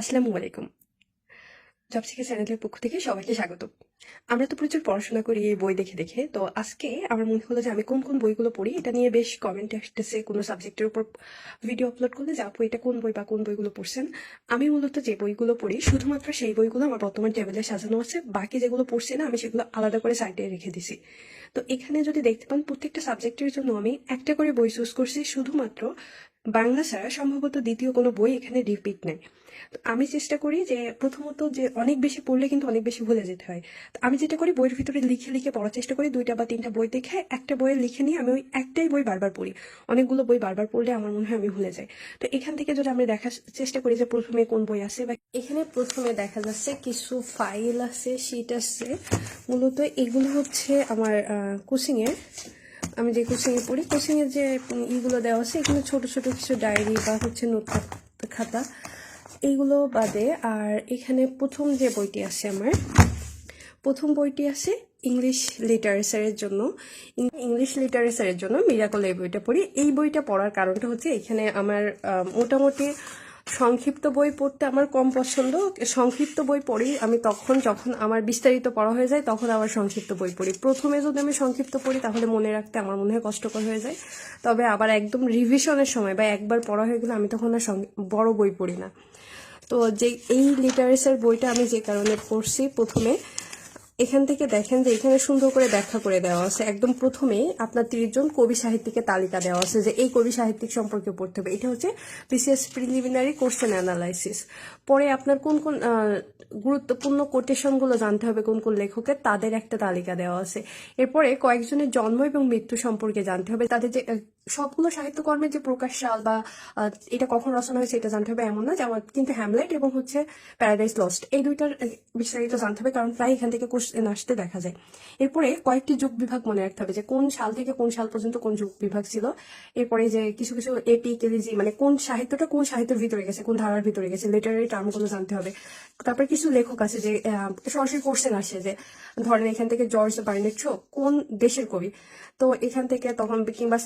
আসসালামু আলাইকুম। জবসিকা চ্যানেলের পক্ষ থেকে সবাইকে স্বাগত। আমরা তো প্রচুর পড়াশোনা করি এই বই দেখে দেখে। তো আজকে আমার মনে হলো যে আমি কোন কোন বইগুলো পড়ি, এটা নিয়ে বেশ কমেন্ট আসতেছে কোনো সাবজেক্টের উপর ভিডিও আপলোড করলে যে আপু এটা কোন বই বা কোন বইগুলো পড়ছেন। আমি মূলত যে বইগুলো পড়ি, শুধুমাত্র সেই বইগুলো আমার বর্তমান টেবিলে সাজানো আছে। বাকি যেগুলো পড়ছি না, আমি সেগুলো আলাদা করে সাইডে রেখে দিছি। তো এখানে যদি দেখতে পান, প্রত্যেকটা সাবজেক্টের জন্য আমি একটা করে বই চুজ করছি। শুধুমাত্র বাংলা ছাড়া সম্ভবত দ্বিতীয় কোনো বই এখানে রিপিট নেই। তো আমি চেষ্টা করি যে প্রথমত যে অনেক বেশি পড়লে কিন্তু অনেক বেশি ভুলে যেতে হয়। তো আমি যেটা করি, বইয়ের ভিতরে লিখে লিখে পড়ার চেষ্টা করি, দুইটা বা তিনটা বই দেখে একটা বইয়ে লিখে নিয়ে আমি ওই একটাই বই বারবার পড়ি। অনেকগুলো বই বারবার পড়লে আমার মনে হয় আমি ভুলে যাই। তো এখান থেকে যদি আমি দেখার চেষ্টা করি যে প্রথমে কোন বই আছে বা এখানে প্রথমে দেখা যাচ্ছে কিছু ফাইল আছে শিট আছে। মূলত এগুলো হচ্ছে আমার কোচিং এর আমি যে কোচিং এ পড়ি কোচিং এর যে ইগুলো দেওয়া আছে এখানে ছোট ছোট কিছু ডায়েরি বা হচ্ছে নোট খাতা এইগুলো বাদে আর এখানে প্রথম যে বইটি আছে আমার, প্রথম বইটি আছে ইংলিশ লিটারেচারের জন্য। ইংলিশ লিটারেচারের জন্য মিরাকল এই বইটা পড়ি। এই বইটা পড়ার কারণটা হচ্ছে এখানে আমার মোটামুটি সংক্ষিপ্ত বই পড়তে আমার কম পছন্দ। সংক্ষিপ্ত বই পড়ি, আমি তখন যখন আমার বিস্তারিত পড়া হয়ে যায়, তখন আবার সংক্ষিপ্ত বই পড়ি। প্রথমে যদি আমি সংক্ষিপ্ত পড়ি, তাহলে মনে রাখতে আমার মনে হয় কষ্টকর হয়ে যায়। তবে আবার একদম রিভিশনের সময় বা একবার পড়া হয়ে গেলে আমি তখন আর বড় বই পড়ি না। তো যে এই লিটারেচার বইটা আমি যে কারণে পড়ছি প্রথমে এখান থেকে দেখেন যে এখানে সুন্দর করে ব্যাখ্যা করে দেওয়া আছে। একদম প্রথমেই আপনার তিরিশ জন কবি সাহিত্যিকের তালিকা দেওয়া আছে যে এই কবি সাহিত্যিক সম্পর্কে পড়তে হবে। এটা হচ্ছে বিসিএস প্রিলিমিনারি কোশ্চেন অ্যানালাইসিস পরে আপনার কোন কোন গুরুত্বপূর্ণ কোটেশনগুলো জানতে হবে কোন কোন লেখকের, তাদের একটা তালিকা দেওয়া আছে। এরপরে কয়েকজনের জন্ম এবং মৃত্যু সম্পর্কে জানতে হবে। তাদের যে সবগুলো সাহিত্যকর্মের যে প্রকাশ সাল বা এটা কখন রচনা হয়েছে এটা জানতে হবে এমন না যেমন কিন্তু হ্যামলেট এবং হচ্ছে প্যারাডাইস লস্ট এই দুইটার বিস্তারিত জানতে হবে কারণ প্রায় এখান থেকে কোশ্চেন আসতে দেখা যায়। এরপরে কয়েকটি যুগ বিভাগ মনে রাখতে হবে যে কোন সাল থেকে কোন সাল পর্যন্ত কোন যুগ বিভাগ ছিল। এরপরে যে কিছু কিছু এপি কেলিজি মানে কোন সাহিত্যটা কোন সাহিত্যের ভিতরে গেছে, কোন ধারার ভিতরে গেছে লিটারারি টার্মগুলো জানতে হবে। তারপরে কিছু লেখক আছে যে সরাসরি কোশ্চেন আসে যে, ধরেন এখান থেকে জর্জ বার্নেট কোন দেশের কবি? তো এখান থেকে তখন কিংবা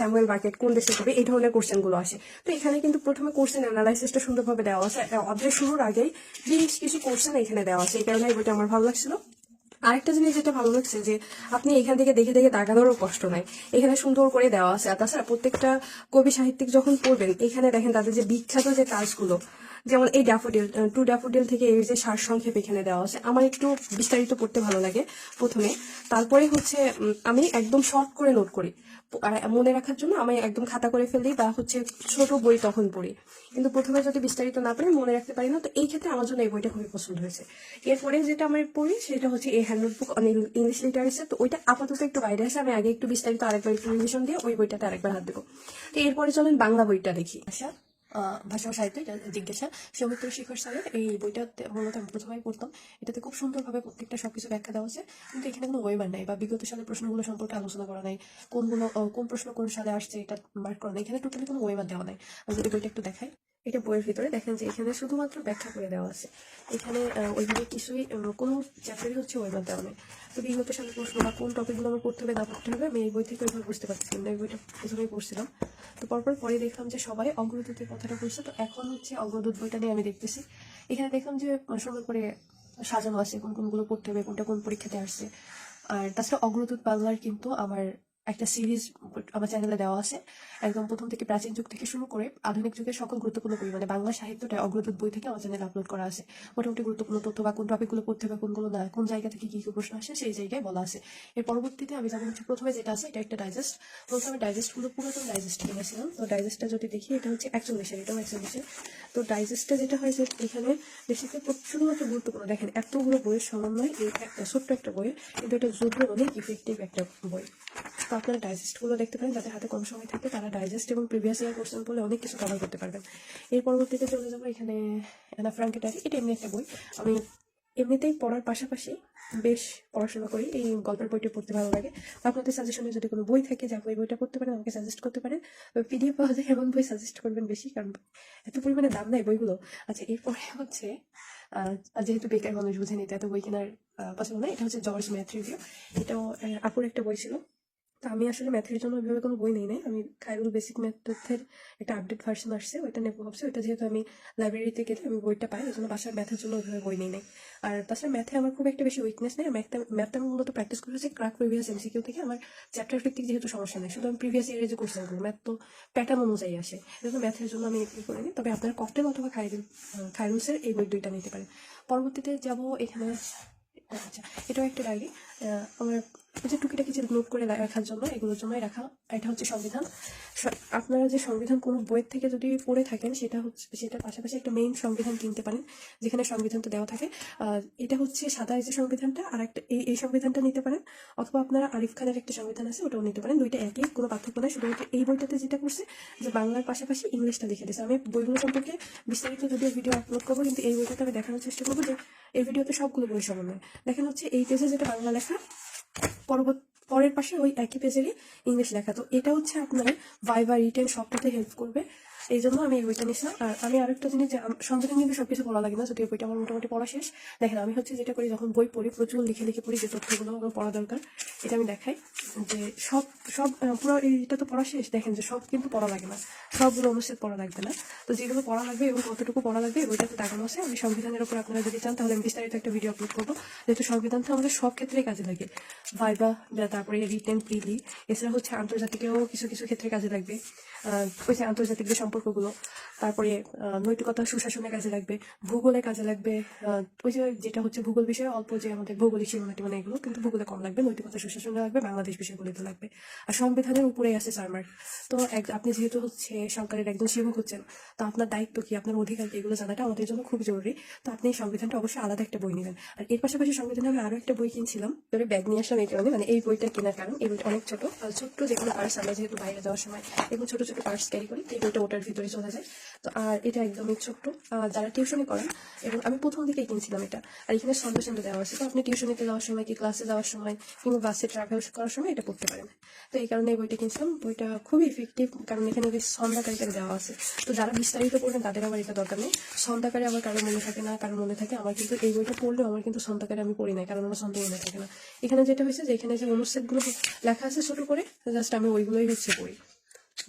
স্যামুয়েল বাকেট কোন দেশে কবি এই ধরনের কোশ্চেনগুলো আসে। তো এখানে কিন্তু প্রথমে কোশ্চেন অ্যানালাইসিসটা সুন্দরভাবে দেওয়া আছে। অধ্যায় শুরুর আগেই বেশ কিছু কোশ্চেন এখানে দেওয়া আছে, এই কারণে বইটা আমার ভালো লাগছিল। আরেকটা জিনিস যেটা ভালো লাগছে যে, আপনি এখান থেকে দেখে দেখে দাগানোরও কষ্ট নাই। এখানে সুন্দর করে দেওয়া আছে। আর তাছাড়া প্রত্যেকটা কবি সাহিত্যিক যখন পড়বেন, এখানে দেখেন তাদের যে বিখ্যাত যে কাজগুলো যেমন এই ড্যাফোডিল টু ড্যাফোডিল থেকে এই যে সার সংক্ষেপ এখানে দেওয়া আছে আমার একটু বিস্তারিত পড়তে ভালো লাগে প্রথমে। তারপরে হচ্ছে আমি একদম শর্ট করে নোট করি। মনে রাখার জন্য আমি একদম খাতা করে ফেলি বা হচ্ছে ছোট বই তখন পড়ি। কিন্তু প্রথমে যদি বিস্তারিত না পারি মনে রাখতে পারি না তো এই ক্ষেত্রে আমার জন্য এই বইটা খুবই পছন্দ হয়েছে। এরপরে যেটা আমি পড়ি সেটা হচ্ছে এই hand book on English literature তো ওইটা আপাতত একটু বাইরে আছে আমি আগে একটু বিস্তারিত আরেকবার একটু দিয়ে ওই বইটাতে আরেকবার হাত দেবো। তো এরপরে চলেন বাংলা বইটা দেখি। আহ, ভাষা সাহিত্য জিজ্ঞাসা। সৌমিত্র শিখর স্যারের এই বইটাতে মূলত আমি প্রথমেই পড়তাম। এটাতে খুব সুন্দরভাবে প্রত্যেকটা সবকিছু ব্যাখ্যা দেওয়া আছে কিন্তু এখানে কোনো ওয়েবার নাই বা বিগত সালের প্রশ্নগুলো সম্পর্কে আলোচনা করা নাই। কোনগুলো কোন প্রশ্ন কোন সালে আসছে এটা মার্ক করা নাই। এখানে টোটালি কোনো ওয়েবার দেওয়া নাই। আমি যদি বইটা একটু দেখাই। এটা বইয়ের ভিতরে। দেখেন যে এখানে শুধুমাত্র ব্যাখ্যা করে দেওয়া আছে। এখানে ওইভাবে কিছুই কোনো চ্যাপ্টারই হচ্ছে ওইভাবে দেওয়া নেই তো বিগত সালের প্রশ্ন বা কোন টপিকগুলো আমার পড়তে হবে, না পড়তে হবে, আমি এই বই থেকে ওইভাবে বুঝতে পারছিলাম না এই বইটা প্রথমেই পড়ছিলাম। তো পরপর পরে দেখলাম যে সবাই অগ্রদূতের কথাটা বলছে। তো এখন হচ্ছে অগ্রদূত বইটা নিয়ে আমি দেখতেছি। এখানে দেখলাম যে সুন্দর করে সাজানো আছে কোন কোনগুলো পড়তে হবে, কোনটা কোন পরীক্ষাতে আসছে। আর তাছাড়া অগ্রদূত বাংলার কিন্তু আমার একটা সিরিজ আমার চ্যানেলে দেওয়া আছে। একদম প্রথম থেকে প্রাচীন যুগ থেকে শুরু করে আধুনিক যুগের সকল গুরুত্বপূর্ণ বই মানে বাংলা সাহিত্যটা অগ্রদূত বই থেকে আমার চ্যানেলে আপলোড করা আছে। মোটামুটি গুরুত্বপূর্ণ তথ্য বা কোন টপিকগুলো পড়তে হবে কোনগুলো না, কোন জায়গা থেকে কী কী প্রশ্ন আসে সেই জায়গায় বলা আছে। এর পরবর্তীতে আমি যেমন হচ্ছে প্রথমে যেটা আছে, এটা একটা ডাইজেস্ট প্রথমে ডাইজেস্টগুলো পুরাতন ডাইজেস্ট কিনেছিলাম তো ডাইজেস্টটা যদি দেখি, এটা হচ্ছে একচল্লিশের এটাও একচল্লিশের তো ডাইজেস্টটা যেটা হয় যে এখানে বেশিতে শুধুমাত্র গুরুত্বপূর্ণ। দেখেন, এতগুলো বইয়ের সমন্বয়, এই একটা ছোট্ট একটা বই, কিন্তু এটা যুদ্ধ অনেক ইফেক্টিভ একটা বই। তো আপনারা ডাইজেস্টগুলো দেখতে পারেন, যাদের হাতে কম সময় থাকে তারা ডাইজেস্ট এবং প্রিভিয়াস ইয়ার কোশ্চেন বলে অনেক কিছু কভার করতে পারবেন। এর পরবর্তীতে চলে যাব এখানে অ্যানা ফ্রাঙ্কের ডায়েরি এটা এমনি একটা বই। আমি এমনিতেই পড়ার পাশাপাশি বেশ পড়াশোনা করি, এই গল্পের বইটি পড়তে ভালো লাগে। আপনাদের সাজেশনে যদি কোনো বই থাকে যা বই বইটা পড়তে পারেন, আমাকে সাজেস্ট করতে পারেন। পিডিএফ পাওয়া যায়, এমন বই সাজেস্ট করবেন বেশি, কারণ এত পরিমাণে দাম নাই বইগুলো। আচ্ছা এরপরে হচ্ছে যেহেতু বেকার মানুষ বুঝে নিতে এত বই কেনার পছন্দ না এটা হচ্ছে জর্জ ম্যাথ রিভিউ এটাও আপুর একটা বই ছিল। আমি আসলে ম্যাথের জন্য ওইভাবে কোনো বই নেই নাই। আমি খাইরুল বেসিক ম্যাথের একটা আপডেট ভার্সন আসছে, ওইটা নেব ভাবছি। ওইটা যেহেতু আমি লাইব্রেরিতে গেলে আমি বইটা পাই ওই জন্য বাসার ম্যাথের জন্য ওইভাবে বই নেই নাই। আর তাছাড়া ম্যাথে আমার খুব একটা বেশি উইকনেস নেই। ম্যাথ ম্যাথটা আমি মূলত প্র্যাকটিস করেছি ক্রাক প্রিভিয়াস এমসিকিউ থেকে। আমার চ্যাপ্টার ভিত্তিক যেহেতু সমস্যা নেই, শুধু আমি প্রিভিয়াস ইয়ারের যে কোশ্চেনগুলো ম্যাথ তো প্যাটার্ন অনুযায়ী আসে। এজন্য ম্যাথের জন্য আমি করে নিই। তবে আপনার ককটেল অথবা খাইরুল খাইরুলসের এই বই দুইটা নিতে পারেন। পরবর্তীতে যাব এখানে আচ্ছা এটাও একটা ডায়েরি আমার যে টুকিটাকি যে নোট করে রাখার জন্য, এগুলোর জন্যই রাখা, এটা হচ্ছে সংবিধান। আপনারা যে সংবিধান কোনো বইয়ের থেকে যদি পড়ে থাকেন, সেটা হচ্ছে সেটার পাশাপাশি একটা মেইন সংবিধান কিনতে পারেন, যেখানে সংবিধানটা দেওয়া থাকে। এটা হচ্ছে সাদা যে সংবিধানটা, আর একটা এই এই সংবিধানটা নিতে পারেন, অথবা আপনারা আরিফ খানের একটা সংবিধান আছে, ওটাও নিতে পারেন। দুইটা একই, কোনো পার্থক্য নাই শুধুমাত্র এই বইটাতে যেটা করছে যে বাংলার পাশাপাশি ইংলিশটা লিখে দিয়েছে। আমি বইগুলো সম্পর্কে বিস্তারিত যদিও ভিডিও আপলোড করব, কিন্তু এই বইটাতে আমি দেখানোর চেষ্টা করব যে, এই ভিডিওতে সবগুলো বই সমন্বয় দেখেন হচ্ছে এই পেজে যেটা বাংলা লেখা পরের পাশে ওই একই পেজেরই ইংলিশ লেখা। তো এটা হচ্ছে আপনার ভাইবা রিটেন সবটাতে হেল্প করবে। এই জন্য আমি এই বইটা নিয়েছিলাম। আর আমি আরেকটা জিনিস যে, আম- সংবিধান সব সবকিছু পড়া লাগে না। যদি বইটা আমার মোটামুটি পড়া শেষ। দেখেন, আমি হচ্ছে যেটা করি, যখন বই পড়ি, প্রচুর লিখে লিখে পড়ি যে তথ্যগুলো আমার পড়া দরকার। এটা আমি দেখাই যে সব সব পুরো এইটা তো পড়া শেষ। দেখেন যে সব কিন্তু পড়া লাগে না। সবগুলো অনুচ্ছেদ পড়া লাগবে না। তো যেগুলো পড়া লাগবে এবং কতটুকু পড়া লাগবে, ওইটাতে দেখানো আছে। আমি সংবিধানের উপর আপনারা যদি চান, তাহলে আমি বিস্তারিত একটা ভিডিও আপলোড করব। যেহেতু সংবিধান তো আমাদের সব ক্ষেত্রেই কাজে লাগে। ভাইবা তারপরে রিটেন প্রিলি, এছাড়া হচ্ছে আন্তর্জাতিকেও কিছু কিছু ক্ষেত্রে কাজে লাগবে। ওই যে আন্তর্জাতিক যে সম্পর্কগুলো, তারপরে নৈতিকতা সুশাসনে কাজে লাগবে, ভূগোলে কাজে লাগবে ওই যে যেটা হচ্ছে ভূগোল বিষয়ে, অল্প যে আমাদের ভৌগোলিক সীমানাটি মানে এগুলো, কিন্তু ভূগোলে কম লাগবে, নৈতিকতা সুশাসনে লাগবে, বাংলাদেশ বিষয়গুলিতে লাগবে। আর সংবিধানের উপরেই আছে সারমার্ক। তো আপনি যেহেতু হচ্ছে সরকারের একজন সেবক হচ্ছেন, তো আপনার দায়িত্ব কি? আপনার অধিকার এগুলো জানাটা আমাদের জন্য খুব জরুরি। তো আপনি সংবিধানটা অবশ্যই আলাদা একটা বই নেবেন। আর এর পাশাপাশি সংবিধানে আমি আরও একটা বই কিনছিলাম ধরে ব্যাগ নিয়ে আসলাম এই কারণে মানে এই বইটা কেনার কারণ, এই বইটা অনেক ছোট। ছোট্ট যেগুলো পার্স, আমরা যেহেতু বাইরে যাওয়ার সময় এগুলো ছোট ছোট পার্স ক্যারি করি, এই বইটা ওটার ভিতরে চলে যায়। তো আর এটা একদমই ছোট্ট। যারা টিউশনি করেন, এবং আমি প্রথম দিকেই কিনছিলাম এটা। আর এখানে সন্দেশ দেওয়া আছে। তো আপনি টিউশনিতে যাওয়ার সময় কি ক্লাসে যাওয়ার সময়, কিংবা বাসে ট্রাভেল করার সময় এটা পড়তে পারেন। তো এই কারণে বইটা কিনছিলাম। বইটা খুবই ইফেক্টিভ কারণ এখানে বেশ সন্ধ্যাকারিতাকে দেওয়া আছে। তো যারা বিস্তারিত পড়বেন, তাদের আমার এটা দরকার নেই। সন্ধ্যাকারে আমার কারও মনে থাকে না, কারও মনে থাকে, আমার কিন্তু এই বইটা পড়লেও আমার কিন্তু সন্ধ্যাকারে আমি পড়ি না কারণ আমার সন্ধ্যা মনে থাকে না। এখানে যেটা হয়েছে যে, এখানে যে অনুচ্ছেদগুলো লেখা আছে ছোট করে, জাস্ট আমি ওইগুলোই হচ্ছে পড়ি।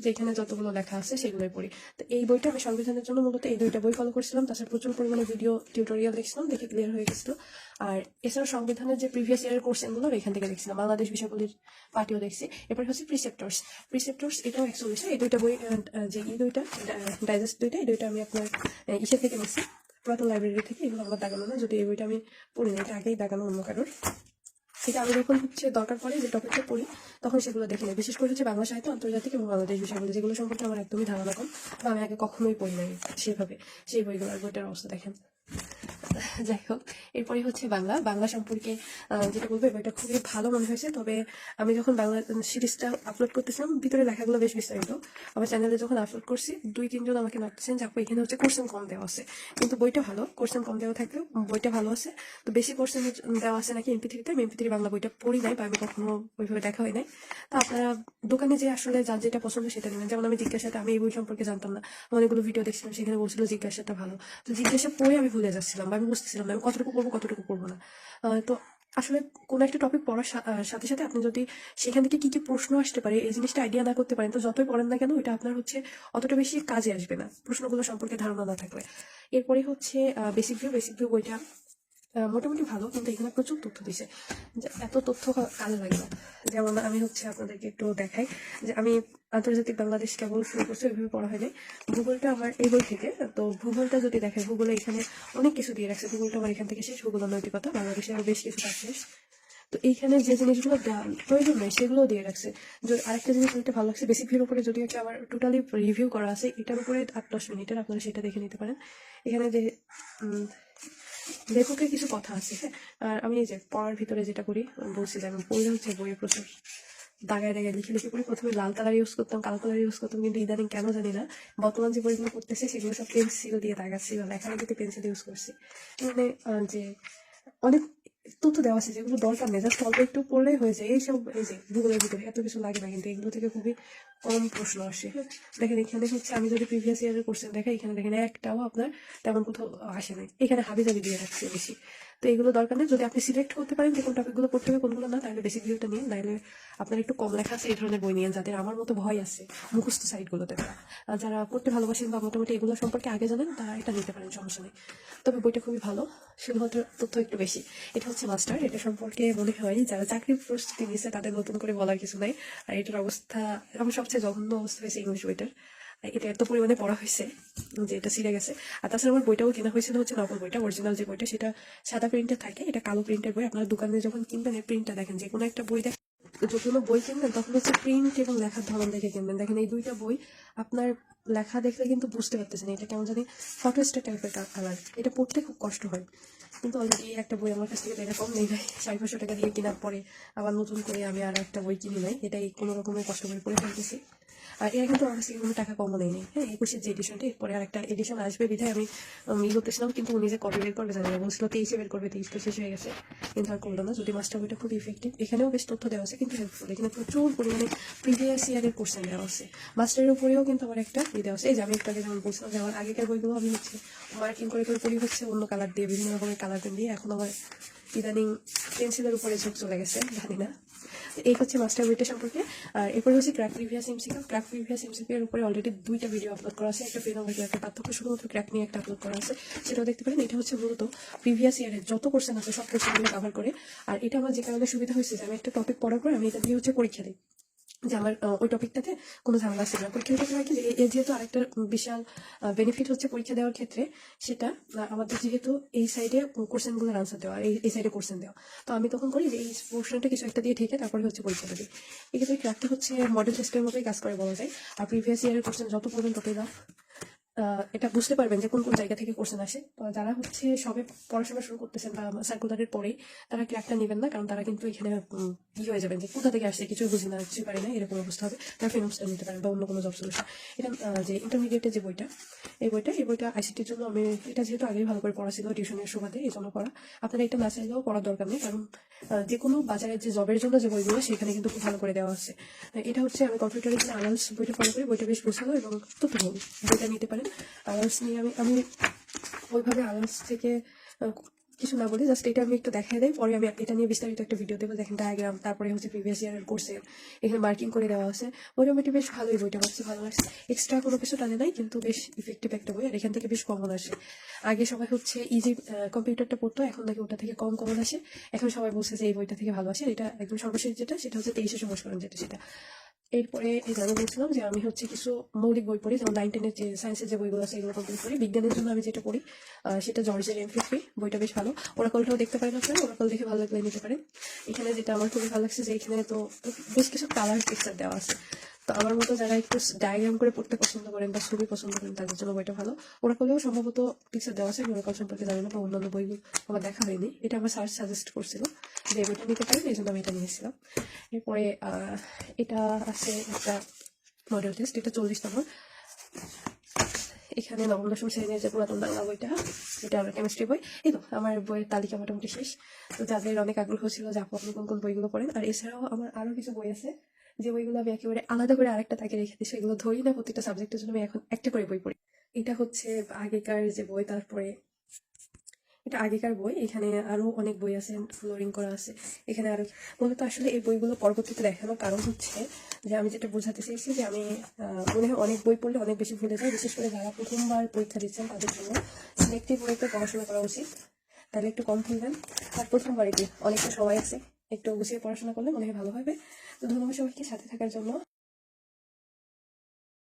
যেখানে যতগুলো লেখা আছে সেগুলোই পড়ি। তো এই বইটা আমি সংবিধানের জন্য মূলত এই দুইটা বই ফলো করছিলাম। তাছাড়া প্রচুর পরিমাণে ভিডিও টিউটোরিয়াল দেখছিলাম, দেখে ক্লিয়ার হয়ে গেছিল। আর এছাড়া সংবিধানের যে প্রিভিয়াস ইয়ারের কোর্সেনগুলো এখান থেকে দেখছিলাম। বাংলাদেশ বিষয়গুলির পার্টিও দেখছি। এরপর হচ্ছে প্রিসেপ্টর্স প্রিসেপ্টর্স এটাও একশো এই দুইটা বই যে এই দুইটা ডাইজেস্ট দুইটা, এই দুইটা আমি আপনার ইসে থেকে নিচ্ছি পুরাতন লাইব্রেরি থেকে, এগুলো আমার দাগানো না। যদি এই বইটা আমি পড়ি না, এটা আগেই দাগানো অন্য কারোর। এটা আমি যখন হচ্ছে দরকার পড়ে যে টপিকটা পড়ি, তখন সেগুলো দেখে নেই। বিশেষ করে হচ্ছে বাংলা সাহিত্য, আন্তর্জাতিক এবং বাংলাদেশ বিষয়গুলো, যেগুলো সম্পর্কে আমার একদমই ধারণা কম, বা আমি আগে কখনোই পড়ি নাই সেভাবে। সেই বইগুলো আর বইটার অবস্থা দেখেন। যাই হোক এরপরে হচ্ছে বাংলা। বাংলা সম্পর্কে যেটা বলব এই বইটা খুবই ভালো মনে হয়েছে। তবে আমি যখন বাংলা সিরিজটা আপলোড করতেছিলাম, ভিতরে লেখাগুলো বেশ বিস্তারিত। আমার চ্যানেলে যখন আপলোড করছি, দুই, তিনজন আমাকে নড়তেছেন যে আপু এখানে হচ্ছে কোর্সেন কম দেওয়া আছে। কিন্তু বইটা ভালো কোর্সেন কম দেওয়া থাকলেও বইটা ভালো আছে। তো বেশি কোর্সেন দেওয়া আছে নাকি এমপি থ্রিতে এমপি থ্রি বাংলা বইটা পড়ি নাই, বা আমি কখনো ওইভাবে দেখা হয় নাই। তো আপনারা দোকানে যে আসলে যার যেটা পছন্দ সেটা নেবেন। যেমন আমি জিজ্ঞাসাটা আমি এই বই সম্পর্কে জানতাম না। অনেকগুলো ভিডিও দেখছিলাম, সেখানে বলছিল জিজ্ঞাসাটা ভালো। তো জিজ্ঞাসা পড়ে আমি ভুলে যাচ্ছিলাম, বা আমি বুঝতেছিলাম না কতটুকু পড়ব কতটুকু পড়ব না। তো আসলে কোনো একটা টপিক পড়ার সাথে সাথে আপনি যদি সেখান থেকে কী কী প্রশ্ন আসতে পারে, এই জিনিসটা আইডিয়া না করতে পারেন, তো যতই পড়েন না কেন, এটা আপনার হচ্ছে অতটা বেশি কাজে আসবে না, প্রশ্নগুলো সম্পর্কে ধারণা না থাকলে। এরপরে হচ্ছে বেসিক ভিউ বেসিক ভিউ বইটা মোটামুটি ভালো, কিন্তু এখানে প্রচুর তথ্য দিছে। এত তথ্য কাজে লাগে না যেমন আমি হচ্ছে আপনাদেরকে একটু দেখাই, যে আমি আন্তর্জাতিক বাংলাদেশ কেবল শুরু করছি, ওইভাবে পড়া হয়নি। ভূগোলটা আমার এই বই থেকে, তো ভূগোলটা যদি দেখেন ভূগোলে এখানে অনেক কিছু দিয়ে রাখছে। ভূগোলটা আমার এখান থেকে শেষ, ভূগোল নৈতিকতা, বাংলাদেশে আরও বেশ কিছু কাজ শেষ। তো এইখানে যে জিনিসগুলো প্রয়োজন নেই সেগুলো দিয়ে রাখছে। আরেকটা জিনিস বলতে ভালো লাগছে বেসিক ভিউর উপরে যদি একটা আমার টোটালি রিভিউ করা আছে, এটার উপরে আট দশ মিনিটের, আপনারা সেটা দেখে নিতে পারেন। এখানে যে লেখকের কিছু কথা আছে হ্যাঁ? আর আমি এই যে পড়ার ভিতরে যেটা করি বলছি যে আমি পড়লে হচ্ছে বইয়ে প্রচুর। দাগায় দাগায় লিখে লিখে করি প্রথমে লাল কালার ইউজ করতাম, কালো কালার ইউজ করতাম, কিন্তু ইদানিং কেন জানি না, বর্তমান যে বইগুলো পড়তেছে, সেগুলো সব পেন্সিল দিয়ে দাগাচ্ছি বা লেখার দিতে পেন্সিল ইউজ করছি। মানে যে অনেক তথ্য দেওয়া আছে যেগুলো দরকার নেই জাস্ট অল্প একটু পড়লেই হয়ে যায়। এইসব, এই যে ভূগোলের ভিতরে এত কিছু লাগে না কিন্তু এগুলো থেকে খুবই কম প্রশ্ন আসে। দেখেন, এখানে হচ্ছে আমি যদি প্রিভিয়াস ইয়ারের কোশ্চেন দেখাই, এখানে দেখেন একটাও আপনার তেমন কোথাও আসে নাই। এখানে হাবি জাবি দিয়ে রাখছে বেশি। তো এগুলো দরকার নেই। যদি আপনি সিলেক্ট করতে পারেন যে কোন টপিকগুলো পড়তে হবে, কোনগুলো না, তাহলে বেসিক ভিউটা নিন। নাহলে আপনার একটু কম লেখা আছে, এই ধরনের বই নিয়ে। যাদের আমার মতো ভয় আছে, মুখস্থ সাইডগুলোতে যারা পড়তে ভালোবাসেন বা মোটামুটি এগুলো সম্পর্কে আগে জানেন, তারা এটা নিতে পারেন, সমস্যা নেই। তবে বইটা খুবই ভালো। শুধুমাত্র তথ্য একটু বেশি। এটা হচ্ছে মাস্টার এটা সম্পর্কে মনে হয় যারা চাকরির প্রস্তুতি নিচ্ছে তাদের নতুন করে বলার কিছু নাই। আর এটার অবস্থা, আমার সবচেয়ে জঘন্য অবস্থা হয়েছে ইংলিশ বইটার। এটা এত পরিমাণে পড়া হয়েছে যে এটা ছিঁড়ে গেছে। আর তাছাড়া আমার বইটাও কেনা হয়েছিল হচ্ছে নকল বইটা অরিজিনাল যে বইটা সেটা সাদা প্রিন্টের থাকে, এটা কালো প্রিন্টের বই। আপনার দোকানে যখন কিনবেন এই প্রিন্টটা দেখেন, যে কোনো একটা বই দেখেন যতগুলো বই কিনবেন, তখন হচ্ছে প্রিন্ট এবং লেখার ধরন দেখে কিনবেন। দেখেন এই দুইটা বই আপনার লেখা দেখলে কিন্তু বুঝতে পারতেছেন, এটা কেমন জানি ফটোস্টেট টাইপের কালার এটা পড়তে খুব কষ্ট হয়। কিন্তু অলরেডি একটা বই আমার কাছ থেকে তো এরকম নেই নাই সাড়ে পাঁচশো টাকা দিয়ে কেনার পরে আবার নতুন করে আমি আর একটা বই কিনি নাই এটাই কোনো রকমের কষ্ট করে পড়ে ফেলতেছি। আর এরা কিন্তু আমার কাছ টাকা কমও নেই হ্যাঁ একুশের যে এডিশনটা এরপরে আর একটা এডিশন আসবে বিধায় আমি ই করতেছিলাম কিন্তু উনি যে কবে বের করবে জানি না বলছিল তেইশে বের করবে, তেইশ তো শেষ হয়ে গেছে। কিন্তু আর করল না, যদি মাস্টার বইটা খুব ইফেক্টিভ এখানেও বেশ তথ্য দেওয়া আছে, কিন্তু হেল্পফুল এখানে প্রচুর পরিমাণে প্রিভিয়াস ইয়ারের কোশ্চেন দেওয়া আছে। মাস্টারের উপরেও কিন্তু আমার একটা ই দেওয়া আছে। এই যে আমি একটু যেমন বলছিলাম যে আমার আগেকার বইগুলো আমি হচ্ছে মার্কিং করে করে পড়ি হচ্ছে অন্য কালার দিয়ে, বিভিন্ন রকমের কালার দিয়ে। এখন আমার ইদানিং পেন্সিলের উপরে ঝোঁক চলে গেছে, জানি না। এই হচ্ছে মাস্টার বইটা সম্পর্কে। আর এরপরে হচ্ছে crack previous MCQ crack previous MCQ এর উপরে অলরেডি দুইটা ভিডিও আপলোড করা আছে। একটা ভিডিও একটা পার্থক্য শুধুমাত্র ক্র্যাক নিয়ে একটা আপলোড করা আছে। সেটাও দেখতে পারেন। এটা হচ্ছে মূলত প্রিভিয়াস ইয়ারের যত কোর্সেন আছে, সব কোর্সেনগুলো কভার করে। আর এটা আমার যে কারণে সুবিধা হয়েছে যে আমি একটা টপিক পড়ার পর আমি এটা দিয়ে হচ্ছে পরীক্ষা দিই। যে আমার ওই টপিকটাতে কোনো ঝামেলা ছিল না। পরীক্ষা হয় কি এর যেহেতু আরেকটা বিশাল বেনিফিট হচ্ছে পরীক্ষা দেওয়ার ক্ষেত্রে সেটা আমাদের যেহেতু এই সাইডে কোশ্চেনগুলোর আনসার দেওয়া এই এই সাইডে কোশ্চেন দেওয়া। তো আমি তখন করি যে এই পোর্শনটা কিছু একটা দিয়ে ঠেকে তারপরে হচ্ছে পরীক্ষাটা দিই এক্ষেত্রে ক্রাফটটা হচ্ছে মডেল টেস্টের মতোই কাজ করে বলা যায়। আর প্রিভিয়াস ইয়ারের কোশ্চেন যত পড়বেন ততই আহ, এটা বুঝতে পারবেন যে কোন কোন জায়গা থেকে কোশ্চেন আসে। যারা হচ্ছে সবে পড়াশোনা শুরু করতেছেন বা সার্কুলারের পরেই, তারা ক্র্যাকটা নেবেন না, কারণ তারা কিন্তু এখানে ই হয়ে যাবেন যে কোথা থেকে আসছে কিছু বুঝি না কিছু পারি না, এরকম অবস্থা হবে। তারা ফিনান্সটা নিতে পারেন বা অন্য কোনো জব সলিউশন এটা যে ইন্টারমিডিয়েটের যে বইটা, এই বইটা এই বইটা আইসিটির জন্য আমি, এটা যেহেতু আগেই ভালো করে পড়া ছিল টিউশনের সুবাদে, এই জন্য পড়া। আপনারা এটা না চাইলেও পড়ার দরকার নেই, কারণ যে কোনো বাজারের যে জবের জন্য যে বইগুলো, সেখানে কিন্তু খুব ভালো করে দেওয়া আছে। এটা হচ্ছে আমি কম্পিউটারের যে আনার্স বইটা ফলো করি বইটা বেশ বোঝালো এবং তথ্যবহুল বইটা নিতে পারেন। আনার্স নিয়ে আমি আমি ওইভাবে আনার্স থেকে কিছু না বলি জাস্ট এটা আমি একটু দেখাই দেয় পরে আমি এটা নিয়ে বিস্তারিত একটা ভিডিও দেবো, দেখেন ডায়াগ্রাম তারপরে হচ্ছে প্রিভিয়াস ইয়ারের কোর্সে এখানে মার্কিং করে দেওয়া আছে। মোটামুটি বেশ ভালোই বইটা হচ্ছে ভালো লাগছে। এক্সট্রা কোনো কিছু টানে নাই, কিন্তু বেশ ইফেক্টিভ একটা বই, আর এখান থেকে বেশ কমন আসে। আগে সবাই হচ্ছে ইজি কম্পিউটারটা পড়তো, এখন নাকি ওটা থেকে কম কমন আসে। এখন সবাই বলছে যে এই বইটা থেকে ভালো আসে এটা একদম সর্বশেষ যেটা, সেটা হচ্ছে তেইশে সংস্করণ যেটা, সেটা। এরপরে জানা বলছিলাম যে আমি হচ্ছে কিছু মৌলিক বই পড়ি, যেমন নাইন টেনের যে সায়েন্সের যে বইগুলো আছে, এগুলো কমপ্লিট করি বিজ্ঞানের জন্য আমি যেটা পড়ি সেটা জর্জের এম ফিফটি বইটা বেশ ভালো। ওরাকলটাও দেখতে পারেন আপনারা ওরাকল দেখে ভালো লাগলে নিতে পারেন। এখানে যেটা আমার খুবই ভালো লাগছে যে এখানে তো বেশ কিছু কালার পিকচার দেওয়া আছে। তো আমার মতো যারা একটু ডায়াগ্রাম করে পড়তে পছন্দ করেন বা ছবি পছন্দ করেন, তাদের জন্য বইটা ভালো। ওরাকলেও সম্ভবত পিকচার দেওয়া আছে ওরাকল সম্পর্কে জানি না বা অন্যান্য বইগুলো আমার দেখা হয়নি। এটা আমার সার্চ সাজেস্ট করছিল। যে বইটা নিতে পারেন এই জন্য আমি এটা নিয়েছিলাম। এরপরে এটা আছে একটা মডেল টেস্ট এটা চল্লিশ নম্বর। এখানে নবম, দশম শ্রেণির যে পুরাতন বাংলা বইটা, এটা আমার কেমিস্ট্রি বই। এই তো, আমার বইয়ের তালিকা মোটামুটি শেষ। তো যাদের অনেক আগ্রহ ছিল যে আপু, আপনি কোন কোন বইগুলো পড়েন, আর এছাড়াও আমার আরও কিছু বই আছে, যে বইগুলো আমি একেবারে আলাদা করে আরেকটা তাকে রেখে দিই, সেগুলো ধরি না প্রত্যেকটা সাবজেক্টের জন্য, আমি এখন একটা করে বই পড়ি। এটা হচ্ছে আগেকার যে বই, তারপরে এটা আগেকার বই। এখানে আরও অনেক বই আছে ফ্লোরিং করা আছে। এখানে আরও মূলত আসলে এই বইগুলো পরবর্তীতে দেখানোর কারণ হচ্ছে যে আমি যেটা বোঝাতে চাইছি যে আমি মনে হয় অনেক বই পড়লে অনেক বেশি ভুলে যাই, বিশেষ করে যারা প্রথমবার পরীক্ষা দিচ্ছেন তাদের জন্য সিলেক্টিভ ওয়েতে পড়াশোনা করা উচিত। তাহলে একটু কম ভুলবেন আর প্রথমবারে কি অনেকটা সময় আছে, একটু গুছিয়ে পড়াশোনা করলে মনে হয় ভালো হবে। তো ধন্যবাদ সবাইকে, সাথে থাকার জন্য।